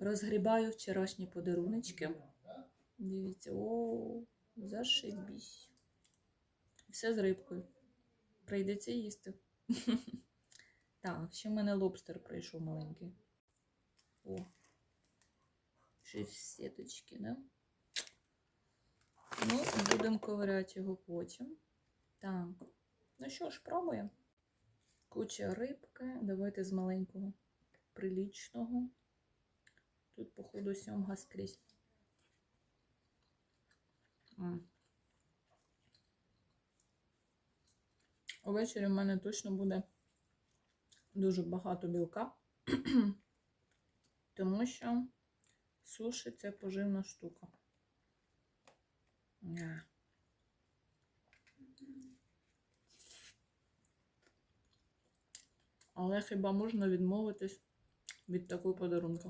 Розгрібаю вчорашні подаруночки. Дивіться, о, зашибісь. Все з рибкою. Прийдеться їсти. Так, ще в мене лобстер прийшов маленький. О. Ще сіточки, да? Ну, будемо ковиряти його потім. Так. Ну що ж, пробуємо. Куча рибки. Давайте з маленького прилічного. Походу, сьомга скрізь. Увечері в мене точно буде дуже багато білка, тому що суші це поживна штука. Але хіба можна відмовитись від такого подарунку?